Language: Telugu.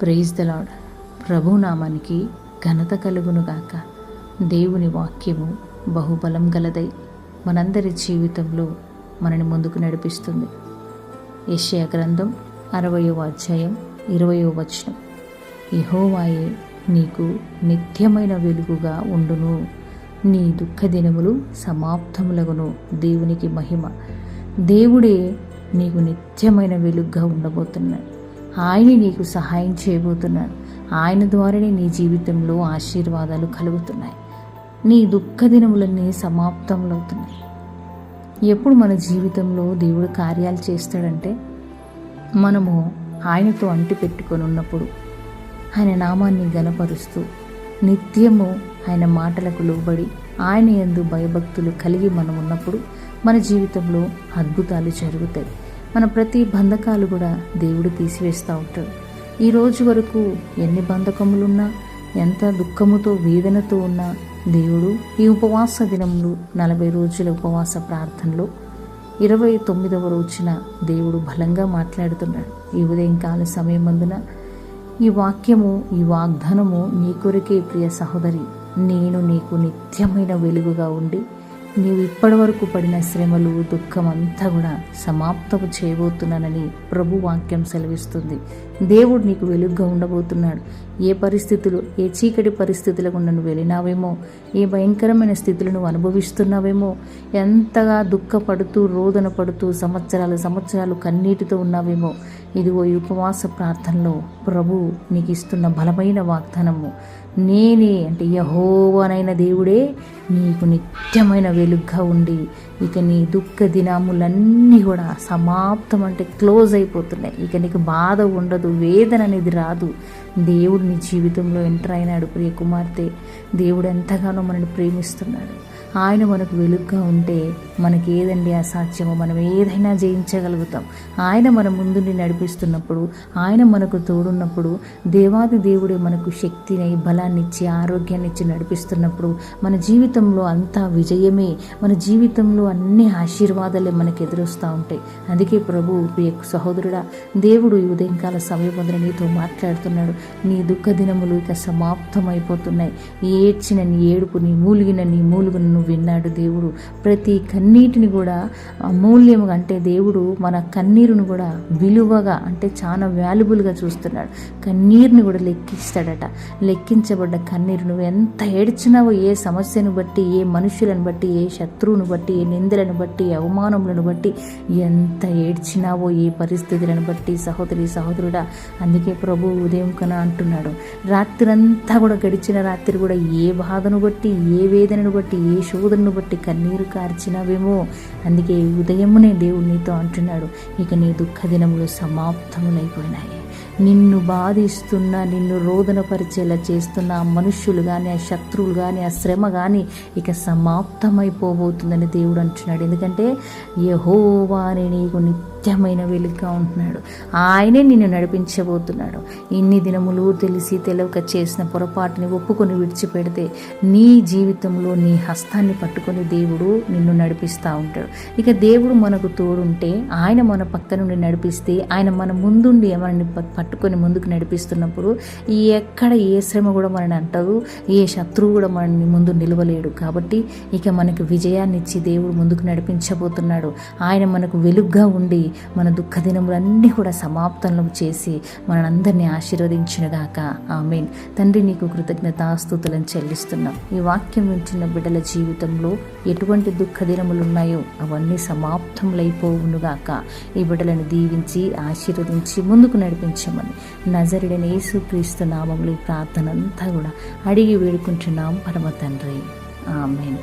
ప్రైజ్ ద లాడ్ ప్రభునామానికి ఘనత కలుగును గాక. దేవుని వాక్యము బహుబలం గలదై మనందరి జీవితంలో మనని ముందుకు నడిపిస్తుంది. యెషయా గ్రంథం అరవయో అధ్యాయం ఇరవయో వచనం. యహోవాయే నీకు నిత్యమైన వెలుగుగా ఉండును. నీ దుఃఖ దినములు సమాప్తములగును. దేవునికి మహిమ. దేవుడే నీకు నిత్యమైన వెలుగుగా ఉండబోతున్నాడు. ఆయన నీకు సహాయం చేయబోతున్నాడు. ఆయన ద్వారానే నీ జీవితంలో ఆశీర్వాదాలు కలుగుతున్నాయి. నీ దుఃఖ దినములన్నీ సమాప్తములవుతున్నాయి ఎప్పుడు మన జీవితంలో దేవుడు కార్యాలు చేస్తాడంటే మనము ఆయనతో అంటి పెట్టుకొని ఉన్నప్పుడు ఆయన నామాన్ని గనపరుస్తూ నిత్యము ఆయన మాటలకు లోబడి ఆయన ఎందు భయభక్తులు కలిగి మనం ఉన్నప్పుడు మన జీవితంలో అద్భుతాలు జరుగుతాయి. మన ప్రతి బంధకాలు కూడా దేవుడు తీసివేస్తూ ఉంటాడు. ఈ రోజు వరకు ఎన్ని బంధకములున్నా ఎంత దుఃఖముతో వేదనతో ఉన్నా దేవుడు ఈ ఉపవాస దినములు నలభై రోజుల ఉపవాస ప్రార్థనలో ఇరవై తొమ్మిదవ రోజున దేవుడు బలంగా మాట్లాడుతున్నాడు. ఈ ఉదయంకాల అందున ఈ వాక్యము ఈ వాగ్దానము నీ కొరకే ప్రియ సహోదరి నేను నీకు నిత్యమైన వెలుగుగా ఉండి నీవు ఇప్పటివరకు పడిన శ్రమలు దుఃఖం అంతా కూడా సమాప్తము చేయబోతున్నానని ప్రభు వాక్యం సెలవిస్తుంది. దేవుడు నీకు వెలుగ్గా ఉండబోతున్నాడు. ఏ పరిస్థితులు ఏ చీకటి పరిస్థితులకు నన్ను వెళ్ళినావేమో ఏ భయంకరమైన స్థితులు నువ్వు అనుభవిస్తున్నావేమో ఎంతగా దుఃఖపడుతూ రోదన పడుతూ సంవత్సరాలు సంవత్సరాలు కన్నీటితో ఉన్నావేమో ఇదిగో ఈ ఉపవాస ప్రార్థనలో ప్రభు నీకు ఇస్తున్న బలమైన వాగ్దానము. నేనే అంటే యహోవనైన దేవుడే నీకు నిత్యమైన వెలుగ్గా ఉండి ఇక నీ దుఃఖ దినాములన్నీ కూడా సమాప్తం అంటే క్లోజ్ అయిపోతున్నాయి. ఇక నీకు బాధ ఉండదు వేదన అనేది రాదు. దేవుడు నీ జీవితంలో ఎంటర్ అయినాడు ప్రియ కుమార్తె. దేవుడు ఎంతగానో మనల్ని ప్రేమిస్తున్నాడు. ఆయన మనకు వెలుగ్గా ఉంటే మనకి ఏదండి అసాధ్యమో? మనం ఏదైనా జయించగలుగుతాం. ఆయన మన ముందుండి నడిపిస్తున్నప్పుడు ఆయన మనకు తోడున్నప్పుడు దేవాది దేవుడే మనకు శక్తిని బలాన్ని ఇచ్చి ఆరోగ్యాన్ని ఇచ్చి నడిపిస్తున్నప్పుడు మన జీవితంలో అంతా విజయమే మన జీవితంలో అన్ని ఆశీర్వాదాలే మనకు ఎదురొస్తూ ఉంటాయి. అందుకే ప్రభు ప్రియ సహోదరుడా దేవుడు ఈ ఉదయంకాల సమయమందున నీతో మాట్లాడుతున్నాడు. నీ దుఃఖ దినములు ఇక సమాప్తమైపోతున్నాయి. ఏడ్చిన నీ ఏడుపు నీ మూలిగిన నీ మూలుగును నువ్వు విన్నాడు దేవుడు. ప్రతి కన్నీటిని కూడా అమూల్యముగా అంటే దేవుడు మన కన్నీరును కూడా విలువగా అంటే చాలా వాల్యుబుల్గా చూస్తున్నాడు. కన్నీరుని కూడా లెక్కిస్తాడట. లెక్కించబడ్డ కన్నీరు నువ్వు ఎంత ఏడ్చినావో ఏ సమస్యను బట్టి ఏ మనుషులను బట్టి ఏ శత్రువును బట్టి ఏ నిందలను బట్టి ఏ అవమానములను బట్టి ఎంత ఏడ్చినావో ఏ పరిస్థితులను బట్టి సహోదరి సహోదరుడా అందుకే ప్రభు ఉదయం కన అంటున్నాడు. రాత్రంతా కూడా గడిచిన రాత్రి కూడా ఏ బాధను బట్టి ఏ వేదనను బట్టి ఏ యశోదను బట్టి కన్నీరు కార్చినవేమో. అందుకే ఉదయమునే దేవుడు నీతో అంటున్నాడు. ఇక నీ దుఃఖ దినములు సమాప్తములైపోయినాయి నిన్ను బాధిస్తున్న నిన్ను రోదనపరిచేలా చేస్తున్న ఆ మనుష్యులు కానీ ఆ శత్రువులు కానీ ఆ శ్రమ కానీ ఇక సమాప్తమైపోబోతుందని దేవుడు అంటున్నాడు. ఎందుకంటే యహోవాని నీకు నిత్యమైన వెలుగుగా ఉంటున్నాడు. ఆయనే నిన్ను నడిపించబోతున్నాడు. ఇన్ని దినములు తెలిసి తెలవక చేసిన పొరపాటుని ఒప్పుకొని విడిచిపెడితే నీ జీవితంలో నీ హస్తాన్ని పట్టుకొని దేవుడు నిన్ను నడిపిస్తూ ఉంటాడు. ఇక దేవుడు మనకు తోడుంటే ఆయన మన పక్క నుండి నడిపిస్తే ఆయన మన ముందుండి మనల్ని పట్టుకొని ముందుకు నడిపిస్తున్నప్పుడు ఎక్కడ ఏ శ్రమ కూడా మనని అంటదు ఏ శత్రువు కూడా మనని ముందు నిలవలేడు. కాబట్టి ఇక మనకు విజయాన్ని ఇచ్చి దేవుడు ముందుకు నడిపించబోతున్నాడు. ఆయన మనకు వెలుగ్గా ఉండి మన దుఃఖ దినములన్నీ కూడా సమాప్తంలో చేసి మనందరినీ ఆశీర్వదించినగాక. ఆమెన్. తండ్రి నీకు కృతజ్ఞతాస్తుతులను చెల్లిస్తున్నాం. ఈ వాక్యం వింటున్న బిడ్డల జీవితంలో ఎటువంటి దుఃఖ దినములు ఉన్నాయో అవన్నీ సమాప్తములైపోవునుగాక. ఈ బిడ్డలను దీవించి ఆశీర్వదించి ముందుకు నడిపించమని. నజరుడైన యేసుక్రీస్తు నామములు ప్రార్థన అంతా కూడా అడిగి వేడుకుంటున్నాం పరమ తండ్రి ఆమెన్.